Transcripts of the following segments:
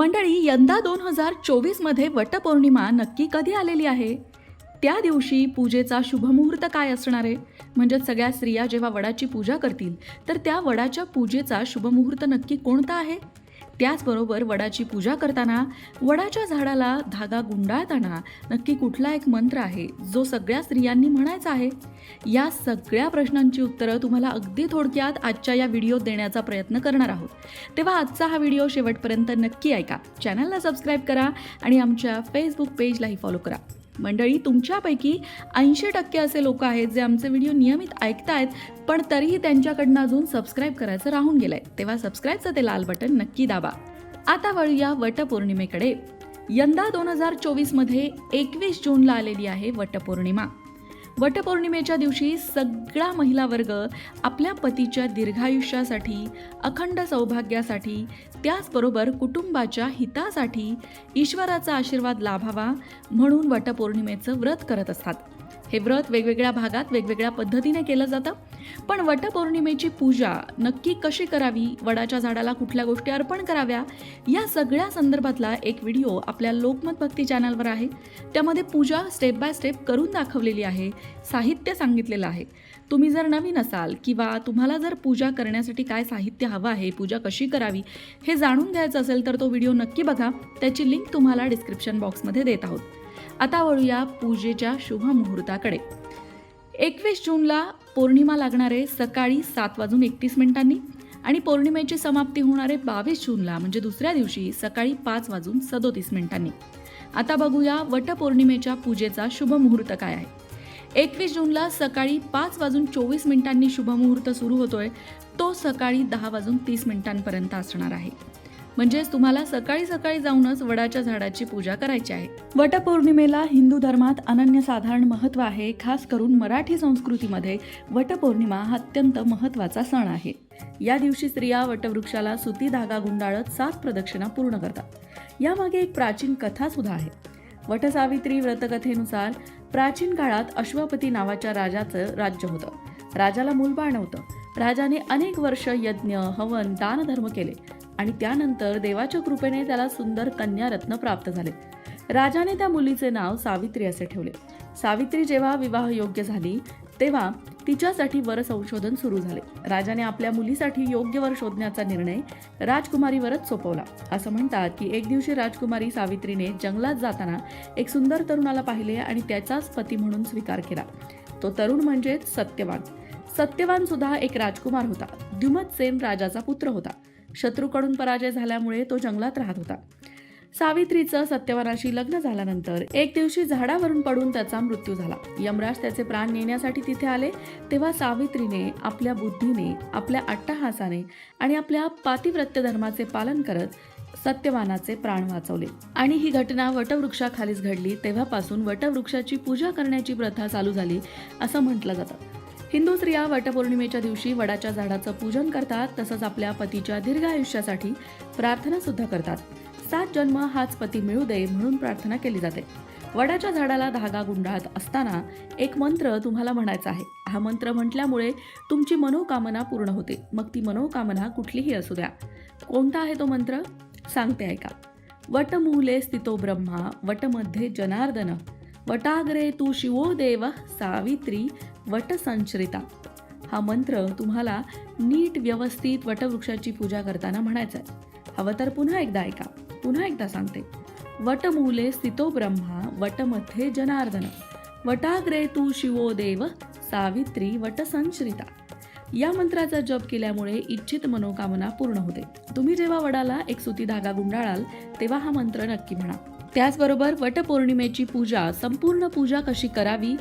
मंडळी यंदा दोन हजार चोवीसमध्ये वटपौर्णिमा नक्की कधी आलेली आहे? त्या दिवशी पूजेचा शुभमुहूर्त काय असणार आहे? म्हणजे सगळ्या स्त्रिया जेव्हा वडाची पूजा करतील तर त्या वडाच्या पूजेचा शुभमुहूर्त नक्की कोणता आहे? त्याचबरोबर वडाची पूजा करताना वडाच्या झाडाला धागा गुंडाळताना नक्की कुठला एक मंत्र आहे जो सगळ्या स्त्रियांनी म्हणायचा आहे? या सगळ्या प्रश्नांची उत्तरं तुम्हाला अगदी थोडक्यात आजच्या या व्हिडिओत देण्याचा प्रयत्न करणार आहोत. तेव्हा आजचा हा व्हिडिओ शेवटपर्यंत नक्की ऐका. चॅनलला सबस्क्राईब करा आणि आमच्या फेसबुक पेजलाही फॉलो करा. मंडळी तुमच्यापैकी ऐंशी टक्के असे लोक आहेत जे आमचे व्हिडिओ नियमित ऐकतायत पण तरीही त्यांच्याकडनं अजून सबस्क्राईब करायचं राहून गेलंय. तेव्हा सबस्क्राईबचं ते लाल बटन नक्की दाबा. आता वळूया वटपौर्णिमेकडे. यंदा दोन हजार चोवीसमध्ये एकवीस जूनला आलेली आहे वटपौर्णिमा. वटपौर्णिमेच्या दिवशी सगळा महिला वर्ग आपल्या पतीच्या दीर्घायुष्यासाठी अखंड सौभाग्यासाठी त्याचबरोबर कुटुंबाच्या हितासाठी ईश्वराचा आशीर्वाद लाभावा म्हणून वटपौर्णिमेचं व्रत करत असतात. हे व्रत वेगवेगळ्या भागात वेगवेगळ्या पद्धतीने केलं जातं. पण वटपौर्णिमेची पूजा नक्की कशी करावी? वडाच्या झाडाला कुठल्या गोष्टी अर्पण कराव्या? या सगळ्या संदर्भातला एक व्हिडिओ आपल्या लोकमत भक्ती चॅनलवर आहे. त्यामध्ये पूजा स्टेप बाय स्टेप करून दाखवलेली आहे. साहित्य सांगितलेलं आहे. तुम्ही जर नवीन असाल किंवा तुम्हाला जर पूजा करण्यासाठी काय साहित्य हवं आहे पूजा कशी करावी हे जाणून घ्यायचं असेल तर तो व्हिडिओ नक्की बघा. त्याची लिंक तुम्हाला डिस्क्रिप्शन बॉक्समध्ये देत आहोत. आता वळूया पूजेच्या शुभ मुहूर्ताकडे. एकवीस जूनला पौर्णिमा लागणारे सकाळी सात वाजून एकतीस मिनिटांनी आणि पौर्णिमेची समाप्ती होणारे बावीस जूनला म्हणजे दुसऱ्या दिवशी सकाळी पाच वाजून सदोतीस मिनिटांनी. आता बघूया वटपौर्णिमेच्या पूजेचा शुभ मुहूर्त काय आहे. एकवीस जूनला सकाळी पाच वाजून चोवीस मिनिटांनी शुभमुहूर्त सुरू होतोय. तो सकाळी दहा वाजून तीस मिनिटांपर्यंत असणार आहे. म्हणजेच तुम्हाला सकाळी सकाळी जाऊनच वडाच्या झाडाची पूजा करायची आहे. वटपौर्णिमेला हिंदू धर्मात अनन्यसाधारण महत्त्व आहे खास करून मराठी संस्कृतीमध्ये वटपौर्णिमा हा अत्यंत महत्त्वाचा सण आहे. या दिवशी स्त्रिया वटवृक्षाला सुती धागा गुंडाळत सात प्रदक्षिणा पूर्ण करतात. यामागे एक प्राचीन कथा सुद्धा आहे. वटसावित्री व्रतकथेनुसार प्राचीन काळात अश्वपती नावाच्या राजाचं राज्य होतं. राजाला मूलबाळ नव्हतं राजाने अनेक वर्ष यज्ञ हवन दानधर्म केले. आणि त्यानंतर देवाच्या कृपेने त्याला सुंदर कन्यारत्न प्राप्त झाले. राजाने त्या मुलीचे नाव सावित्री असे ठेवले. सावित्री जेव्हा विवाह योग्य झाली तेव्हा तिच्यासाठी वर संशोधन सुरू झाले. राजाने आपल्या मुलीसाठी योग्य वर शोधण्याचा निर्णय राजकुमारीवरच सोपवला. असं म्हणतात की एक दिवशी राजकुमारी सावित्रीने जंगलात जाताना एक सुंदर तरुणाला पाहिले आणि त्याचाच पती म्हणून स्वीकार केला. तो तरुण म्हणजेच सत्यवान. सत्यवान सुद्धा एक राजकुमार होता. द्युमतसेन राजाचा पुत्र होता. शत्रूकडून पराजय झाल्यामुळे तो जंगलात राहत होता. सावित्रीचं सत्यवानाशी लग्न झाल्यानंतर एक दिवशी झाडावरून पडून त्याचा मृत्यू झाला. यमराज त्याचे प्राण नेण्यासाठी तिथे आले तेव्हा सावित्रीने आपल्या बुद्धीने आपल्या अट्टहासाने आणि आपल्या पातिव्रत्य धर्माचे पालन करत सत्यवानाचे प्राण वाचवले. आणि ही घटना वटवृक्षाखालीच घडली तेव्हापासून वटवृक्षाची पूजा करण्याची प्रथा चालू झाली असं म्हटलं जातं. हिंदू स्त्रिया वटपौर्णिमेच्या दिवशी वडाच्या झाडाचं पूजन करतात तसंच आपल्या पतीच्या दीर्घ आयुष्यासाठी प्रार्थना सुद्धा करतात. सात जन्म हाच पती मिळू दे म्हणून प्रार्थना केली जाते. वडाच्या झाडाला धागा गुंडाळत असताना एक मंत्र तुम्हाला म्हणायचा आहे. हा मंत्र म्हटल्यामुळे तुमची मनोकामना पूर्ण होते. मग ती मनोकामना कुठलीही असू द्या. कोणता आहे तो मंत्र? सांगते ऐका. वटमूले स्थितो ब्रह्मा वटमध्ये जनार्दन. वटाग्रे तू शिवो देव सावित्री वटसंचरिता. हा मंत्र तुम्हाला नीट व्यवस्थित वटवृक्षाची पूजा करताना म्हणायचा आहे हवं तर पुन्हा एकदा ऐका. पुन्हा एकदा सांगते. वटमूले स्थितो ब्रह्मा वटमध्ये जनार्दन. वटाग्रे तू शिवो देव सावित्री वटसंचरिता. या मंत्राचा जप केल्यामुळे इच्छित मनोकामना पूर्ण होते. तुम्ही जेव्हा वडाला एक सुती धागा गुंडाळाल तेव्हा हा मंत्र नक्की म्हणा. त्याचबरोबर वटपौर्णिमेची पूजा संपूर्ण पूजा कशी करावी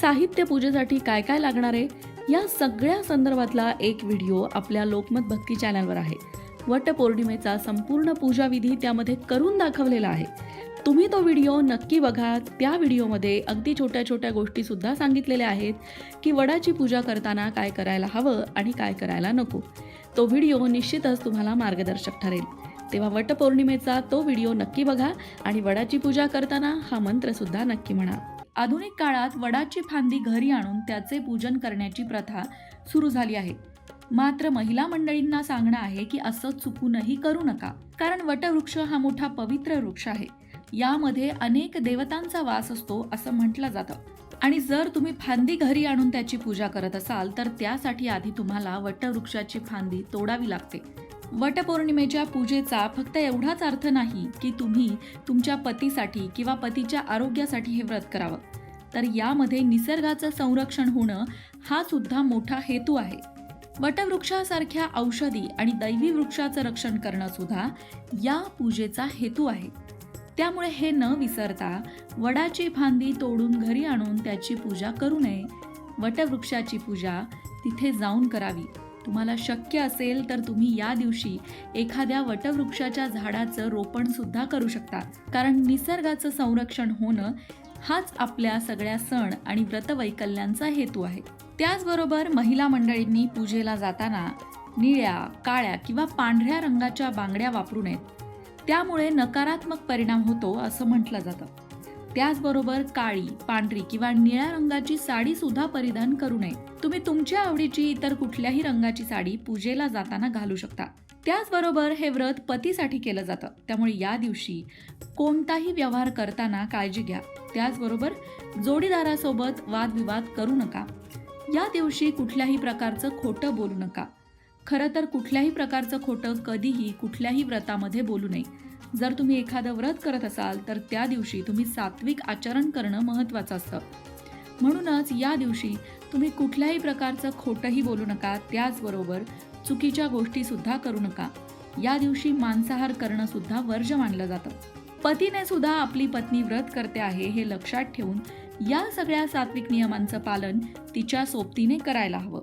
साहित्य पूजेसाठी काय काय लागणार आहे? या सगळ्या संदर्भातला एक व्हिडिओ आपल्या लोकमत भक्ती चॅनलवर आहे. वटपौर्णिमेचा संपूर्ण पूजाविधी त्यामध्ये करून दाखवलेला आहे. तुम्ही तो व्हिडिओ नक्की बघा. त्या व्हिडिओमध्ये अगदी छोट्या छोट्या गोष्टीसुद्धा सांगितलेल्या आहेत की वडाची पूजा करताना काय करायला हवं आणि काय करायला नको. तो व्हिडिओ निश्चितच तुम्हाला मार्गदर्शक ठरेल. तेव्हा वटपौर्णिमेचा तो व्हिडिओ नक्की बघा आणि वडाची पूजा करताना हा मंत्रसुद्धा नक्की म्हणा. आधुनिक काळात वडाची फांदी घरी आणून त्याचे पूजन करण्याची प्रथा सुरू झाली आहे. मात्र महिला मंडळींना सांगणं आहे की असं चुकूनही करू नका. कारण वटवृक्ष हा मोठा पवित्र वृक्ष आहे. यामध्ये अनेक देवतांचा वास असतो असं म्हटलं जातं. आणि जर तुम्ही फांदी घरी आणून त्याची पूजा करत असाल तर त्यासाठी आधी तुम्हाला वटवृक्षाची फांदी तोडावी लागते. वटपौर्णिमेच्या पूजेचा फक्त एवढाच अर्थ नाही की तुम्ही तुमच्या पतीसाठी किंवा पतीच्या आरोग्यासाठी हे व्रत करावं. तर यामध्ये निसर्गाचं संरक्षण होणं हा सुद्धा मोठा हेतू आहे. वटवृक्षासारख्या औषधी आणि दैवी वृक्षाचं रक्षण करणं सुद्धा या पूजेचा हेतू आहे. त्यामुळे हे न विसरता वडाची फांदी तोडून घरी आणून त्याची पूजा करू नये. वटवृक्षाची पूजा तिथे जाऊन करावी. तुम्हाला शक्य असेल तर तुम्ही या दिवशी एखाद्या वटवृक्षाच्या झाडाचं रोपण सुद्धा करू शकता. कारण निसर्गाचं संरक्षण होणं हाच आपल्या सगळ्या सण आणि व्रतवैकल्यांचा हेतू आहे. त्याचबरोबर महिला मंडळींनी पूजेला जाताना निळ्या काळ्या किंवा पांढऱ्या रंगाच्या बांगड्या वापरू नयेत. त्यामुळे नकारात्मक परिणाम होतो असं म्हटलं जातं. त्याचबरोबर काळी पांढरी किंवा निळ्या रंगाची साडी सुद्धा परिधान करू नये. तुम्ही तुमच्या आवडीची इतर कुठल्याही रंगाची साडी पूजेला जाताना घालू शकता. त्याचबरोबर हे व्रत पतीसाठी केलं जातं. त्यामुळे या दिवशी कोणताही व्यवहार करताना काळजी घ्या. त्याचबरोबर जोडीदारासोबत वादविवाद करू नका. या दिवशी कुठल्याही प्रकारचं खोटं बोलू नका. खरं तर कुठल्याही प्रकारचं खोटं कधीही कुठल्याही व्रतामध्ये बोलू नये. जर तुम्ही एखादं व्रत करत असाल तर त्या दिवशी तुम्ही सात्विक आचरण करणं महत्त्वाचं असतं. म्हणूनच या दिवशी तुम्ही कुठल्याही प्रकारचं खोटंही बोलू नका त्याचबरोबर चुकीच्या गोष्टीसुद्धा करू नका. या दिवशी मांसाहार करणं सुद्धा वर्ज मानलं जातं. पतीने सुद्धा आपली पत्नी व्रत करते आहे हे लक्षात ठेवून या सगळ्या सात्विक नियमांचं पालन तिच्या सोबतीने करायला हवं.